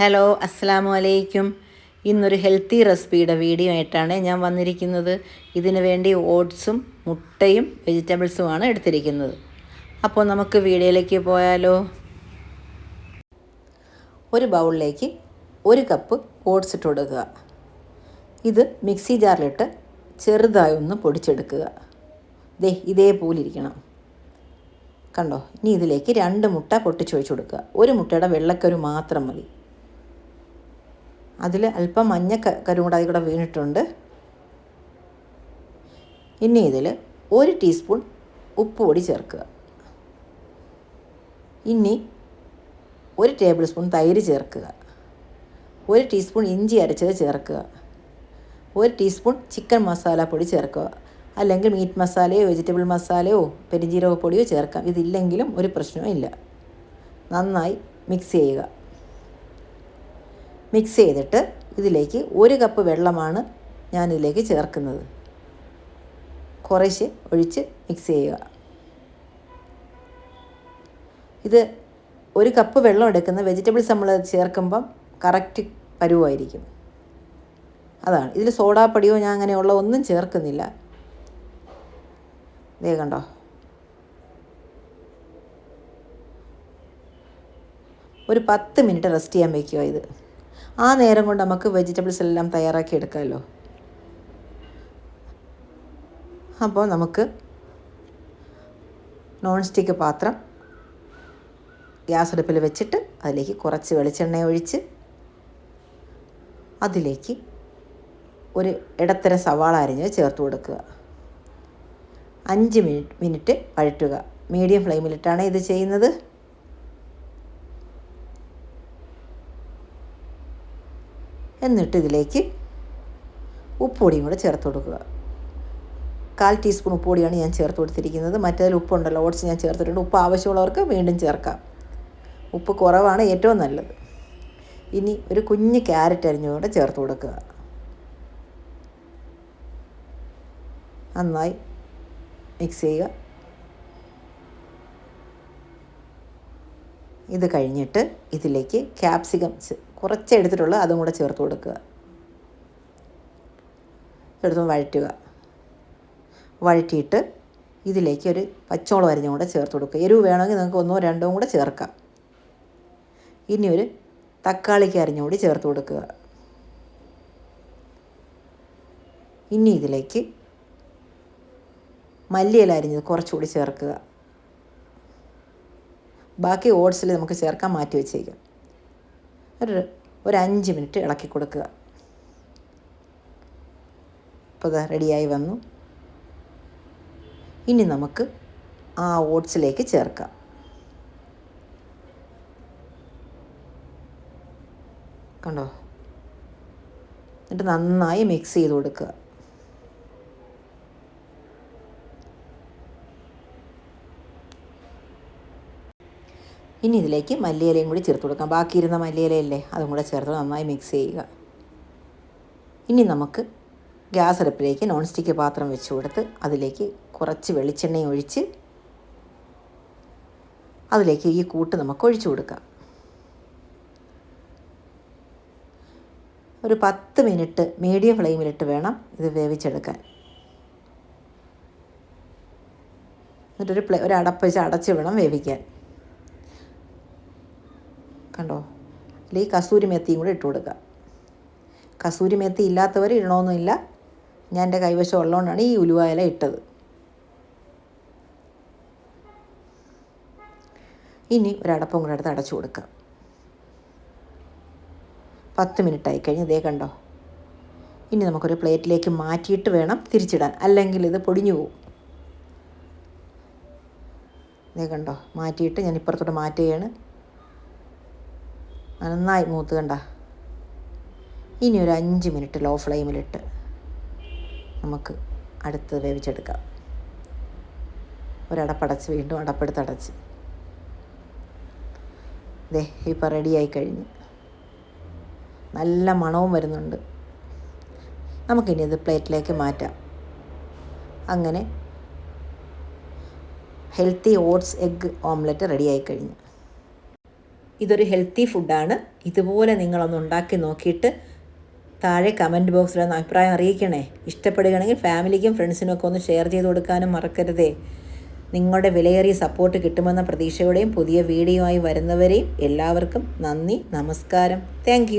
Hello അസ്സാമു അലൈക്കും ഇന്നൊരു healthy റെസിപ്പിയുടെ video ആയിട്ടാണ് ഞാൻ വന്നിരിക്കുന്നത്. ഇതിന് വേണ്ടി ഓട്സും മുട്ടയും വെജിറ്റബിൾസുമാണ് എടുത്തിരിക്കുന്നത്. അപ്പോൾ നമുക്ക് വീഡിയോയിലേക്ക് പോയാലോ? ഒരു ബൗളിലേക്ക് ഒരു കപ്പ് ഓട്സ് ഇട്ട് കൊടുക്കുക. ഇത് മിക്സി ജാറിലിട്ട് ചെറുതായി ഒന്ന് പൊടിച്ചെടുക്കുക. ദേ ഇതേപോലെ ഇരിക്കണം. കണ്ടോ? ഇനി ഇതിലേക്ക് രണ്ട് മുട്ട പൊട്ടിച്ചൊഴിച്ചു കൊടുക്കുക. ഒരു മുട്ടയുടെ വെള്ളക്കരു മാത്രം മതി. അതിൽ അല്പം മഞ്ഞ കരും കൂടെ അതിൽ വീണിട്ടുണ്ട്. ഇനി ഇതിൽ ഒരു ടീസ്പൂൺ ഉപ്പ് പൊടി ചേർക്കുക. ഇനി ഒരു ടേബിൾ സ്പൂൺ തൈര് ചേർക്കുക. ഒരു ടീസ്പൂൺ ഇഞ്ചി അരച്ചത് ചേർക്കുക. ഒരു ടീസ്പൂൺ ചിക്കൻ മസാല പൊടി ചേർക്കുക. അല്ലെങ്കിൽ മീറ്റ് മസാലയോ വെജിറ്റബിൾ മസാലയോ പെരിഞ്ജീരക പൊടിയോ ചേർക്കാം. ഇതില്ലെങ്കിലും ഒരു പ്രശ്നവും ഇല്ല. നന്നായി മിക്സ് ചെയ്യുക. മിക്സ് ചെയ്തിട്ട് ഇതിലേക്ക് ഒരു കപ്പ് വെള്ളമാണ് ഞാൻ ഇതിലേക്ക് ചേർക്കുന്നത്. കുറേശ്ശെ ഒഴിച്ച് മിക്സ് ചെയ്യുക. ഇത് ഒരു കപ്പ് വെള്ളം എടുക്കുന്ന വെജിറ്റബിൾസ് നമ്മൾ ചേർക്കുമ്പം കറക്റ്റ് പരുവായിരിക്കും. അതാണ്. ഇതിൽ സോഡാപ്പൊടിയോ ഞാൻ അങ്ങനെയുള്ള ഒന്നും ചേർക്കുന്നില്ല. ഇതേ കണ്ടോ? ഒരു പത്ത് മിനിറ്റ് റെസ്റ്റ് ചെയ്യാൻ വയ്ക്കുക ഇത്. ആ നേരം കൊണ്ട് നമുക്ക് വെജിറ്റബിൾസ് എല്ലാം തയ്യാറാക്കി എടുക്കാമല്ലോ അപ്പോൾ നമുക്ക് നോൺ സ്റ്റിക്ക് പാത്രം ഗ്യാസ് അടുപ്പിൽ വെച്ചിട്ട് അതിലേക്ക് കുറച്ച് വെളിച്ചെണ്ണ ഒഴിച്ച് അതിലേക്ക് ഒരു ഇടത്തരം സവാള അരിഞ്ഞ് ചേർത്ത് കൊടുക്കുക. അഞ്ച് മിനിറ്റ് മിനിറ്റ് വഴറ്റുക. മീഡിയം ഫ്ലെയിമിലിട്ടാണ് ഇത് ചെയ്യുന്നത്. എന്നിട്ട് ഇതിലേക്ക് ഉപ്പുപൊടിയും കൂടെ ചേർത്ത് കൊടുക്കുക. കാൽ ടീസ്പൂൺ ഉപ്പുപൊടിയാണ് ഞാൻ ചേർത്ത് കൊടുത്തിരിക്കുന്നത്. മറ്റേതിൽ ഉപ്പുണ്ടല്ലോ ഓട്സ് ഞാൻ ചേർത്തിട്ടുണ്ട്. ഉപ്പ് ആവശ്യമുള്ളവർക്ക് വീണ്ടും ചേർക്കാം. ഉപ്പ് കുറവാണ് ഏറ്റവും നല്ലത്. ഇനി ഒരു കുഞ്ഞ് ക്യാരറ്റ് അരിഞ്ഞുകൊണ്ട് ചേർത്ത് കൊടുക്കുക. നന്നായി മിക്സ് ചെയ്യുക. ഇത് കഴിഞ്ഞിട്ട് ഇതിലേക്ക് ക്യാപ്സിക്കം കുറച്ച് എടുത്തിട്ടുള്ള അതും കൂടെ ചേർത്ത് കൊടുക്കുക. എടുത്ത് വഴറ്റുക. വഴറ്റിയിട്ട് ഇതിലേക്ക് ഒരു പച്ചമുളക് അരിഞ്ഞും കൂടെ ചേർത്ത് കൊടുക്കുക. എരിവ് വേണമെങ്കിൽ നിങ്ങൾക്ക് ഒന്നോ രണ്ടോ കൂടെ ചേർക്കാം. ഇനി ഒരു തക്കാളിക്ക് അരിഞ്ഞും കൂടി ചേർത്ത് കൊടുക്കുക. ഇനി ഇതിലേക്ക് മല്ലിയില അരിഞ്ഞത് കുറച്ചുകൂടി ചേർക്കുക. ബാക്കി ഓട്സിൽ നമുക്ക് ചേർക്കാൻ മാറ്റി വെച്ചേക്കാം. ഒരു ഒരു അഞ്ച് മിനിറ്റ് ഇളക്കി കൊടുക്കുക. അപ്പോൾ ഇത് റെഡിയായി വന്നു. ഇനി നമുക്ക് ആ ഓട്സിലേക്ക് ചേർക്കാം. കണ്ടോ? എന്നിട്ട് നന്നായി മിക്സ് ചെയ്ത് കൊടുക്കുക. ഇനി ഇതിലേക്ക് മല്ലിയിലയും കൂടി ചേർത്ത് കൊടുക്കാം. ബാക്കിയിരുന്ന മല്ലിയിലയല്ലേ? അതും കൂടെ ചേർത്ത് നന്നായി മിക്സ് ചെയ്യുക. ഇനി നമുക്ക് ഗ്യാസ് അടുപ്പിലേക്ക് നോൺ സ്റ്റിക്ക് പാത്രം വെച്ച് കൊടുത്ത് അതിലേക്ക് കുറച്ച് വെളിച്ചെണ്ണയും ഒഴിച്ച് അതിലേക്ക് ഈ കൂട്ട് നമുക്ക് ഒഴിച്ചു കൊടുക്കാം. ഒരു പത്ത് മിനിറ്റ് മീഡിയം ഫ്ലെയിമിലിട്ട് വേണം ഇത് വേവിച്ചെടുക്കാൻ. എന്നിട്ടൊരു പ്ലേ ഒരു അടപ്പ് വെച്ച് അടച്ച് വേണം വേവിക്കാൻ. കണ്ടോ? അല്ലെങ്കിൽ കസൂരി മെത്തിയും കൂടെ ഇട്ട് കൊടുക്കുക. കസൂരി മെത്തി ഇല്ലാത്തവർ ഇടണമെന്നില്ല ഞാൻ എന്റെ കൈവശം ഉള്ളതുകൊണ്ടാണ് ഈ ഉലുവ ഇല ഇട്ടത്. ഇനി ഒരടപ്പം കൂടെ എടുത്ത് അടച്ചു കൊടുക്കുക. പത്ത് മിനിറ്റ് ആയി കഴിഞ്ഞ് ഇതേ കണ്ടോ? ഇനി നമുക്കൊരു പ്ലേറ്റിലേക്ക് മാറ്റിയിട്ട് വേണം തിരിച്ചിടാൻ. അല്ലെങ്കിൽ ഇത് പൊടിഞ്ഞു പോകും ഇതേ കണ്ടോ? മാറ്റിയിട്ട് ഞാൻ ഇപ്പുറത്തോട്ട് മാറ്റുകയാണ്. നന്നായി മൂത്ത് കണ്ട. ഇനി ഒരു അഞ്ച് മിനിറ്റ് ലോ ഫ്ലെയിമിലിട്ട് നമുക്ക് അടുത്ത് വേവിച്ചെടുക്കാം. ഒരടപ്പടച്ച് വീണ്ടും അടപ്പെടുത്തടച്ച് ദേ ഇപ്പോൾ റെഡിയായി കഴിഞ്ഞ്. നല്ല മണവും വരുന്നുണ്ട്. നമുക്കിനി ഇത് പ്ലേറ്റിലേക്ക് മാറ്റാം. അങ്ങനെ ഹെൽത്തി ഓട്സ് എഗ്ഗ് ഓംലെറ്റ് റെഡിയായി കഴിഞ്ഞു. ഇതൊരു ഹെൽത്തി ഫുഡാണ് ഇതുപോലെ നിങ്ങളൊന്ന് ഉണ്ടാക്കി നോക്കിയിട്ട് താഴെ കമന്റ് ബോക്സിൽ ഒന്ന് അഭിപ്രായം അറിയിക്കണേ. ഇഷ്ടപ്പെടുകയാണെങ്കിൽ ഫാമിലിക്കും ഫ്രണ്ട്സിനൊക്കെ ഒന്ന് ഷെയർ ചെയ്ത് കൊടുക്കാനും മറക്കരുതേ. നിങ്ങളുടെ വിലയേറിയ സപ്പോർട്ട് കിട്ടുമെന്ന പ്രതീക്ഷയോടെയും പുതിയ വീഡിയോ ആയി വരുന്നവരെയും എല്ലാവർക്കും നന്ദി നമസ്കാരം. താങ്ക്